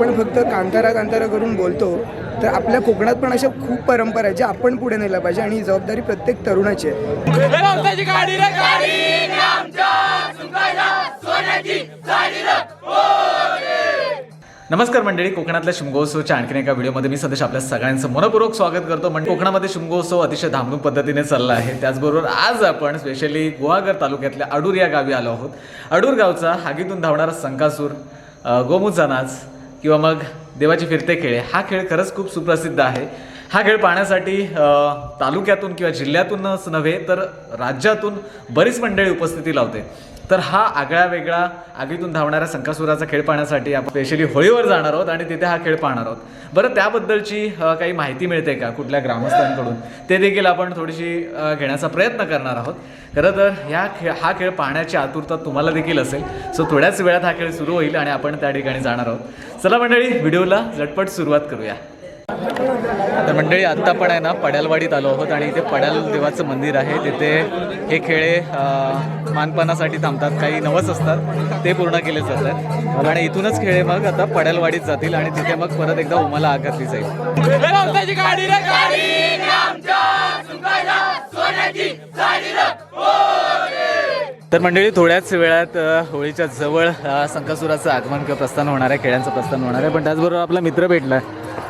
आपण फक्त कांतारा कांतारा करून बोलतो तर आपल्या कोकणात पण अशा खूप परंपरा आहेत ज्या आपण पुढे नेल्या पाहिजे आणि ही जबाबदारी प्रत्येक तरुणाची आहे. नमस्कार मंडळी कोकणातल्या शिमगोत्सवच्या आणखीन एका व्हिडिओमध्ये मी सदेश आपल्या सगळ्यांचं मनपूर्वक स्वागत करतो. म्हणजे कोकणामध्ये शिमगोत्सव अतिशय धामधूम पद्धतीने चालला आहे. त्याचबरोबर आज आपण स्पेशली गुहागर तालुक्यातल्या अडूर या गावी आलो आहोत. अडूर गावचा हागीतून धावणारा संकासूर अ, गोमूचा नाच किंवा मग देवाचे फिरते खेळ हा खेळ खरंच खूप सुप्रसिद्ध आहे. हा खेळ पाहण्यासाठी तालुक्यातून किंवा जिल्ह्यातूनच नव्हे तर राज्यातून बरीच मंडळी उपस्थिती लावते. तर हा आगळा वेगळा आगीतून धावणाऱ्या संकासुराचा खेळ पाहण्यासाठी आपण स्पेशली होळीवर जाणार आहोत आणि तिथे हा खेळ पाहणार आहोत. बरं त्याबद्दलची काही माहिती मिळते का कुठल्या ग्रामस्थांकडून? ते देखील आपण थोडीशी घेण्याचा प्रयत्न करणार आहोत. खरं तर ह्या खेळ हा खेळ पाहण्याची आतुरता तुम्हाला देखील असेल. सो थोड्याच वेळात हा खेळ सुरू होईल आणि आपण त्या ठिकाणी जाणार आहोत. चला मंडळी व्हिडिओला झटपट सुरुवात करूया. तर मंडळी आत्ता पण आहे ना पड्यालवाडीत आलो आहोत आणि इथे पड्याल देवाचं मंदिर आहे. तिथे हे खेळे मानपानासाठी थांबतात. काही नवस असतात. ते पूर्ण केले जातात. आणि इथूनच खेळे मग आता पड्यालवाडीत जातील आणि तिथे मग परत एकदा उमाला आग घातली जाईल तर मंडळी थोड्याच वेळात होळीच्या जवळ संकासुराचं आगमन किंवा प्रस्थान होणार आहे. खेळांचं प्रस्थान होणार आहे. पण त्याचबरोबर आपला मित्र भेटला.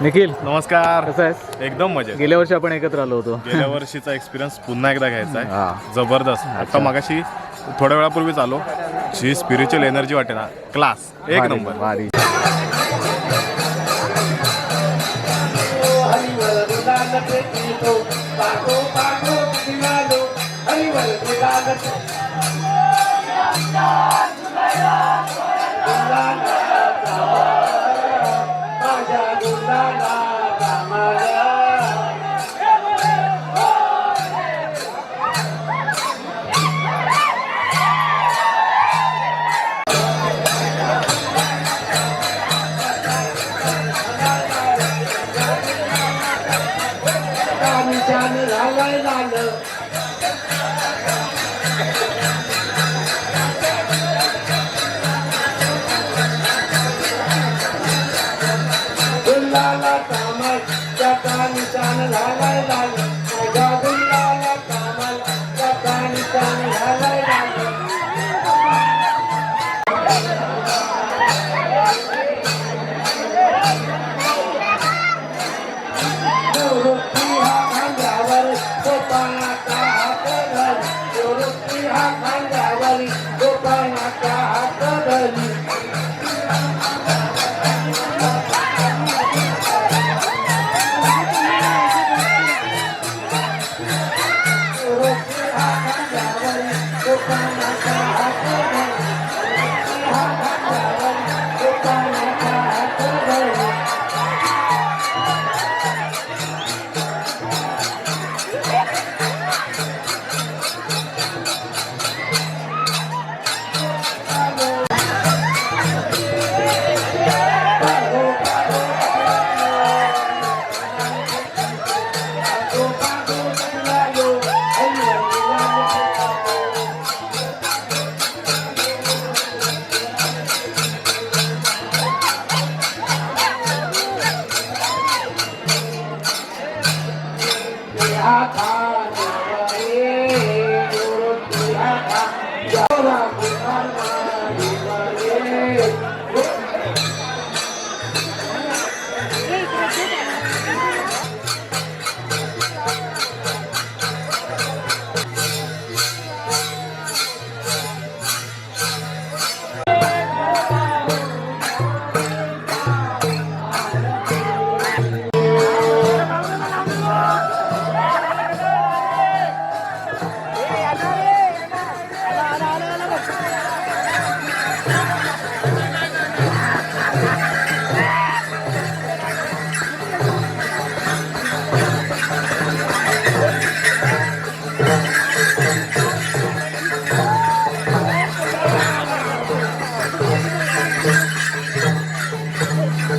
निखिल नमस्कार. कसं आहेस? एकदम मजेत. गेल्या वर्षी आपण एकत्र आलो होतो. गेल्या वर्षीचा एक्सपिरियन्स पुन्हा एकदा घ्यायचा हा. आहे जबरदस्त आता मगाशी थोड्या वेळापूर्वीच आलो. जी स्पिरिच्युअल एनर्जी वाटे ना क्लास एक नंबर. भारी. 来来来来。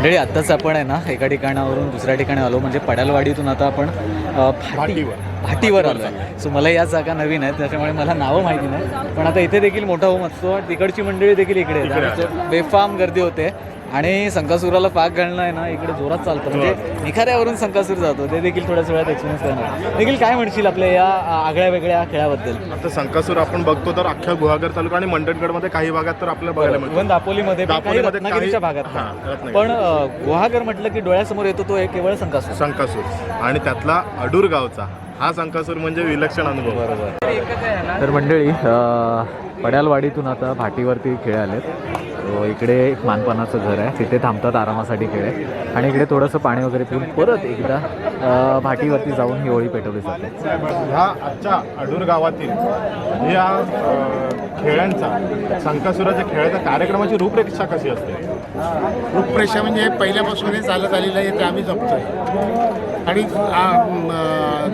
मंडळी आत्ताच आपण आहे ना एका ठिकाणावरून दुसऱ्या ठिकाणी आलो म्हणजे पडालवाडीतून आता आपण भाटीवर. भाटीवर आलो आहे सो मला या जागा नवीन आहेत त्याच्यामुळे मला नावं माहिती नाही. पण आता इथे देखील मोठा होम असतो. तिकडची मंडळी देखील इकडे येतात. so बेफाम गर्दी होते. आणि संकासुराला पाक घालणं आहे ना इकडे जोरात चालतं. म्हणजे निखाऱ्यावरून संकासूर जातो. ते देखील थोड्याच वेळात एक्सपिरियन्स करणार. देखील काय म्हणशील आपल्या या आगळ्या वेगळ्या खेळाबद्दल? आता संकासूर आपण बघतो तर अख्ख्या गुहागर तालुका आणि मंडणगडमध्ये काही भागात तर आपल्याला बघायला मिळतो. इव्हन दापोलीमध्ये पण काही दापोलीमध्ये काही- रत्नागिरीच्या भागात हां, पण. रत्नागिरी. पण अ, गुहागर म्हटलं की डोळ्यासमोर येतो तो एक केवळ संकासूर. संकासूर. आणि त्यातला अडूर गावचा हा संकासूर म्हणजे विलक्षण अनुभव. बरोबर. तर मंडळी पड्यालवाडीतून आता भाटीवरती खेळ आलेत. इकडे एक मानपानाचं घर आहे. तिथे थांबतात आरामासाठी खेळ आणि इकडे थोडंसं पाणी वगैरे पिऊन परत एकदा भाटीवरती जाऊन ही होळी पेटवली जाते. ह्या आजच्या अडूर गावातील या खेळांचा संकासुराच्या खेळाच्या कार्यक्रमाची रूपरेक्षा कशी असते? रूपरेषा म्हणजे पहिल्यापासून हे चालत आलेलं आहे ते आम्ही जपतोय. आणि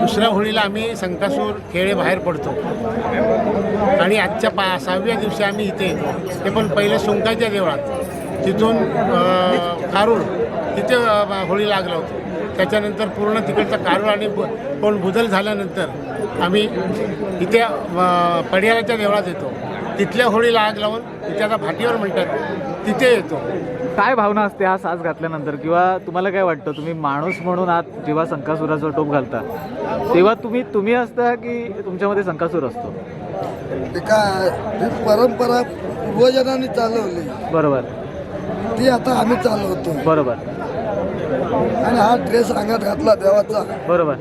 दुसऱ्या होळीला आम्ही संकासूर खेळे बाहेर पडतो. आणि आजच्या पा सहाव्या दिवशी आम्ही इथे येतो. ते पण पहिलं सुंकाच्या देवळात. तिथून कारूळ तिथे होळी लागलं होतं. त्याच्यानंतर पूर्ण तिकडचं कारूळ आणि कोण बुदल झाल्यानंतर आम्ही इथे पडियालाच्या देवळात येतो. तिथल्या होळीला आग लावून तिथे आता भाटीवर म्हणतात तिथे येतो. काय भावना असते हा साज घातल्यानंतर? किंवा तुम्हाला काय वाटतं? तुम्ही माणूस म्हणून आत जेव्हा संकासुराचा टोप घालता तेव्हा तुम्ही तुम्ही असता की तुमच्यामध्ये संकासूर असतो? ते काय परंपरा पूर्वजनांनी चालवली. बरोबर. ती आता आम्ही चालवतो. बरोबर. आणि हा ड्रेस अंगात घातला देवाचा. बरोबर.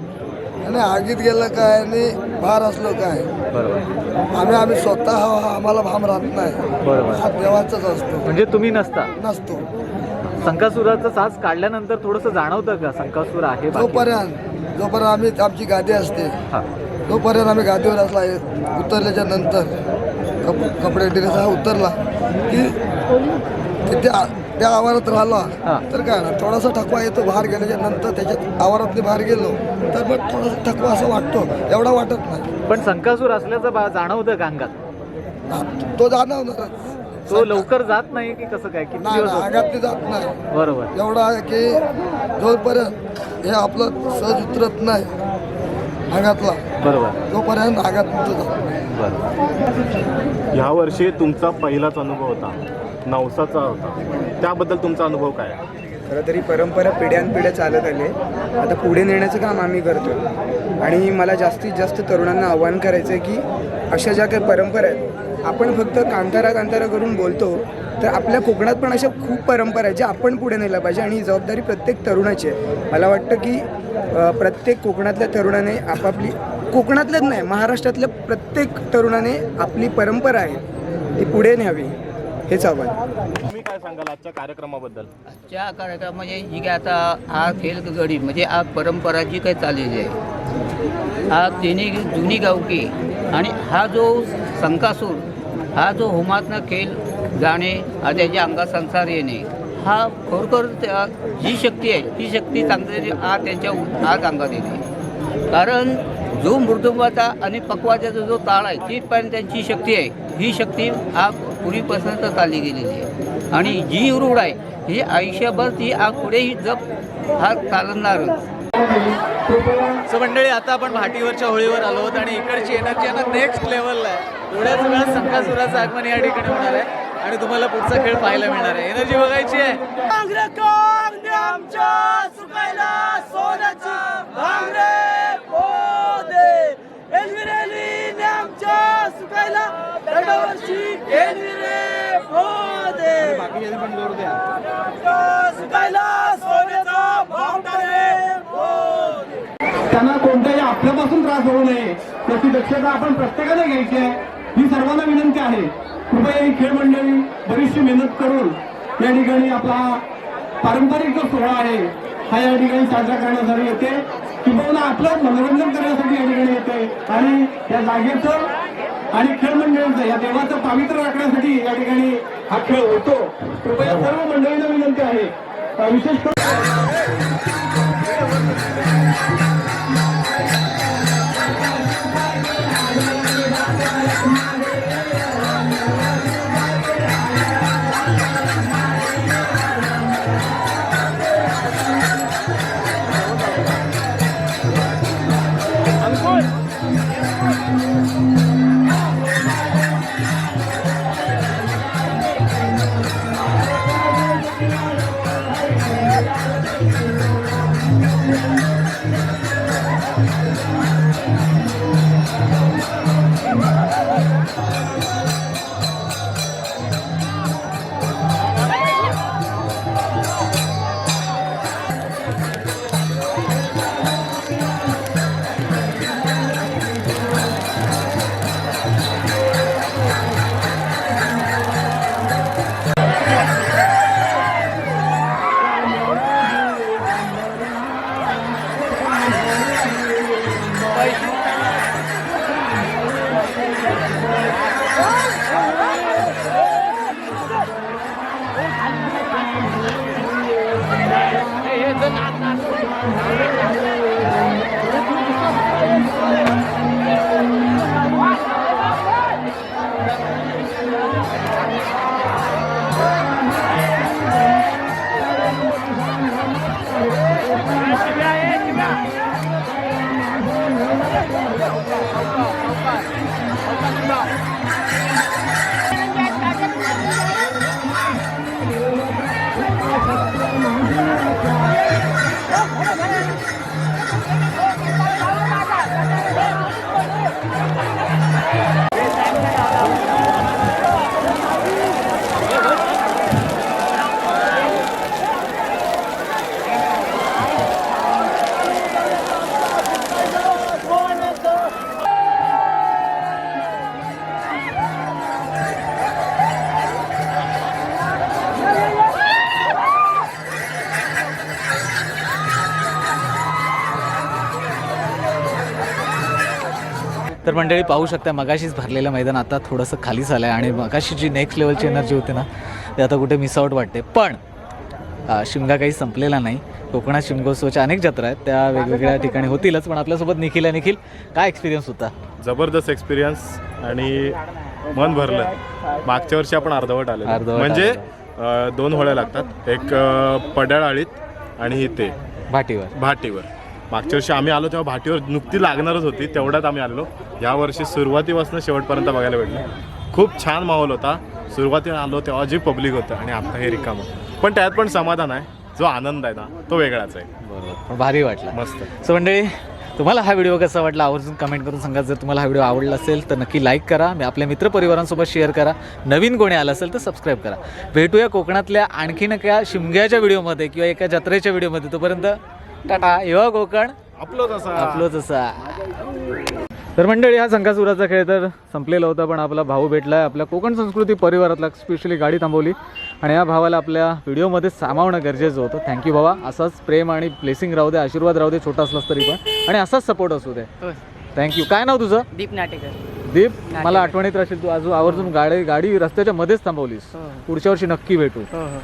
आणि आगीत गेलं काय आणि भार असलो काय? बरोबर. आम्ही आम्ही स्वतः आम्हाला भाम राहत नाही. बरोबर. हा देवाचाच असतो. म्हणजे तुम्ही नसता. नसतो. संकासुराचा साज काढल्यानंतर थोडंसं जाणवतं का? संकासूर आहे बाकी? जोपर्यंत जोपर्यंत आम्ही आमची गादी असते हा. तोपर्यंत आम्ही गादीवर असला उतरल्याच्या नंतर कप कपडे ड्रेस हा उतरला की तिथे आ- त्या आवारात राहिला. तर काय ना थोडासा थकवा येतो बाहेर गेल्याच्यानंतर त्याच्यात आवारातली बाहेर गेलो तर मग थोडासा थकवा असं वाटतो. एवढा वाटत नाही. पण संकासूर असल्याचं बा- जाणवतं का अंगात? तो जाणवणारच. तो लवकर जात नाही की कसं काय? किती नाही दिवस नाही, होतो? आगातली जात नाही. बरोबर. एवढा आहे की जोपर्यंत हे आपलं सहज उतरत नाही अंगातला बरोबर. तोपर्यंत जात नाही बरोबर ह्या वर्षी तुमचा पहिलाच अनुभव होता. नवसाचा होता. त्याबद्दल तुमचा अनुभव काय आहे? खरं तरी परंपरा पिढ्यानपिढ्या चालत आले. आता पुढे नेण्याचं काम आम्ही करतो. आणि मला जास्तीत जास्त तरुणांना आव्हान करायचं आहे की अशा ज्या काही परंपरा आहेत आपण फक्त कांतारा कांतारा करून बोलतो तर आपल्या कोकणात पण अशा खूप परंपरा आहेत ज्या आपण पुढे नेल्या पाहिजे आणि ही जबाबदारी प्रत्येक तरुणाची आहे. मला वाटतं की प्रत्येक कोकणातल्या तरुणाने आपापली कोकणातल्याच नाही महाराष्ट्रातल्या प्रत्येक तरुणाने आपली परंपरा आहे ती पुढे न्यावी हेच आव्हान. तुम्ही काय सांगाल आजच्या कार्यक्रमाबद्दल? आजच्या कार्यक्रम म्हणजे ही काय आता हा खेळ गडी म्हणजे हा परंपरा जी काही चाललेली आहे हा तिन्ही जुनी गावकी आणि हा जो संकासूर हा जो होमातनं खेळ जाणे हा त्याच्या अंगात संसार येणे. हा खरोखर त्या जी शक्ती आहे ती शक्ती चांगली आज त्यांच्या आज अंगात येते. कारण जो मृदुंबाचा आणि पक्वाचा जो ताळ आहे तिथपर्यंत त्यांची शक्ती आहे. ही शक्ती हा पूर्वीपासून चालली गेलेली आहे. आणि जी रूढ आहे ही आयुष्यभर ती आ पुढेही जप हा चालणारच सो मंडळी आता आपण भाटीवरच्या होळीवर आलो आहोत आणि इकडची एनर्जी आता नेक्स्ट लेवलला आहे. थोड्याच वेळात संकासुराचं आगमन या ठिकाणी होणार आहे. आणि तुम्हाला पुढचा खेळ पाहायला मिळणार आहे. एनर्जी बघायची आहे. त्यांना कोणत्याही आपल्यापासून त्रास होऊ नये. याची दक्षता आपण प्रत्येकाने घ्यायची आहे. ही सर्वांना विनंती आहे. कृपया ही खेळ मंडळी बरीचशी मेहनत करून या ठिकाणी आपला पारंपरिक जो सोहळा आहे हा या ठिकाणी साजरा करण्यासाठी येते. किंवा आपलं मनोरंजन करण्यासाठी या ठिकाणी येते. आणि या जागेचं आणि खेळ मंडळींचं या देवाचं पावित्र्य राखण्यासाठी या ठिकाणी हा खेळ होतो. कृपया सर्व मंडळींना विनंती आहे. विशेष करून तर मंडळी पाहू शकता मगाशीच भरलेलं मैदान आता थोडंसं खाली झालं आहे आणि मगाशी जी नेक्स्ट लेवलची एनर्जी होती ना ते आता कुठे मिसआउट वाटते. पण शिमगा काही संपलेला नाही. कोकणात शिमगोत्सवाच्या अनेक जत्रा आहेत त्या वेगवेगळ्या ठिकाणी होतीलच पण आपल्यासोबत निखिल आहे. निखिल काय एक्सपिरियन्स होता? जबरदस्त एक्सपिरियन्स आणि मन भरलं. मागच्या वर्षी आपण अर्धवट आले अर्धवट म्हणजे दोन होळ्या लागतात. एक पड्याळ आळीत आणि इथे. भाटीवर. भाटीवर. मागच्या वर्षी आम्ही आलो तेव्हा भाटीवर नुकती लागणारच होती तेवढ्यात आम्ही आलेलो. या वर्षी सुरुवातीपासून शेवटपर्यंत बघायला भेटलं. खूप छान माहोल होता. सुरुवातीला आलो तेव्हा जे पब्लिक होतं आणि आता हे रिकामं. पण त्यात पण समाधान आहे. जो आनंद आहे ना तो वेगळाच आहे. बरोबर. पण भारी वाटला. मस्त. सो मंडळी तुम्हाला हा व्हिडिओ कसा वाटला आवर्जून कमेंट करून सांगा. जर तुम्हाला हा व्हिडिओ आवडला असेल तर नक्की लाईक करा. मी आपल्या मित्रपरिवारांसोबत शेअर करा. नवीन कोणी आलं असेल तर सबस्क्राईब करा. भेटूया कोकणातल्या आणखीन एका शिमग्याच्या व्हिडिओमध्ये किंवा एका जत्रेच्या व्हिडिओमध्ये तोपर्यंत टाटा. येवा कोकण आपलं तसा. आपलं तसा. तर मंडळी हा संकासुराचा खेळ तर संपलेला होता पण आपला भाऊ भेटला आहे आपल्या कोकण संस्कृती परिवारातला स्पेशली गाडी थांबवली. आणि या भावाला आपल्या व्हिडिओमध्ये सामावणं गरजेचं होतं. थँक्यू भावा. असाच प्रेम आणि ब्लेसिंग राहू दे आशीर्वाद राहू दे छोटा असलास तरी पण. आणि असाच सपोर्ट असू दे. थँक्यू काय नाव तुझं? दीप नाटेकर. दीप मला आठवणीत राहशील तू. अजून आवर्जून गाडी गाडी रस्त्याच्या मध्येच थांबवलीस. पुढच्या वर्षी नक्की भेटू. हो हो